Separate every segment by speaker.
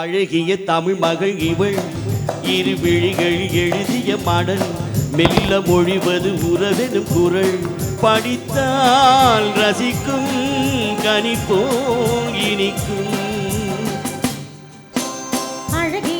Speaker 1: அழகிய தமிழ் மகள் இவள். இரு விழிகள் எழுதிய மடல் மெல்ல மொழிவது உறவெனும் குரல். படித்தால் ரசிக்கும் கனிப்போல் இனிக்கும்.
Speaker 2: அழகிய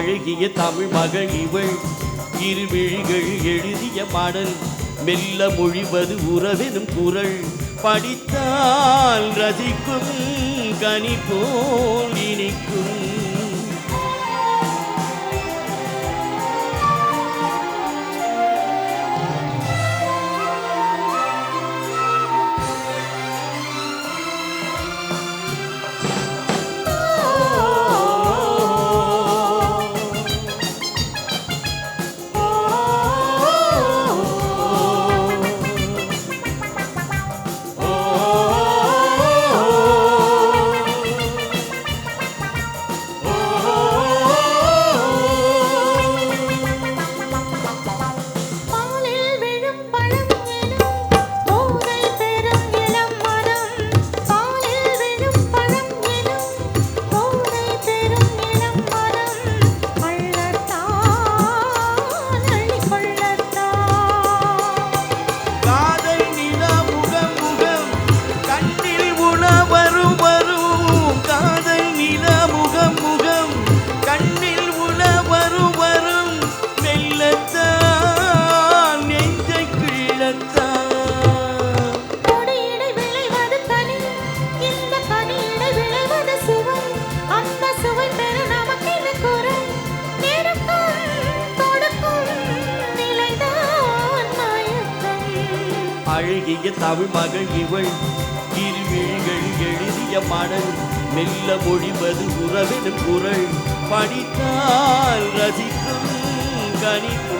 Speaker 1: அழகிய தமிழ் மகள் இவள். இருவிழிகள் எழுதிய பாடல் மெல்ல மொழிவது உறவெனும் குரல். படித்தால் ரசிக்கும் கனி
Speaker 2: போலினி
Speaker 1: அழகிய தமிழ் மகள் இவள். இருவிழிகள் எழுதிய மடல் மெல்ல மொழிவது உறவெனும் குரல். படித்தால் ரசிக்கும் கணிப்பு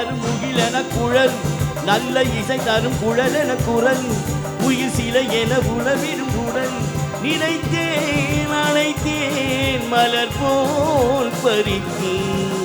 Speaker 1: தரும் முகில் என குழல் நல்ல இசை தரும் குழல் என குரல் உயிர் சிலை என உளவிடும் உடல். நினைத்தேன் அழைத்தேன் மலர் போல் பறித்தேன்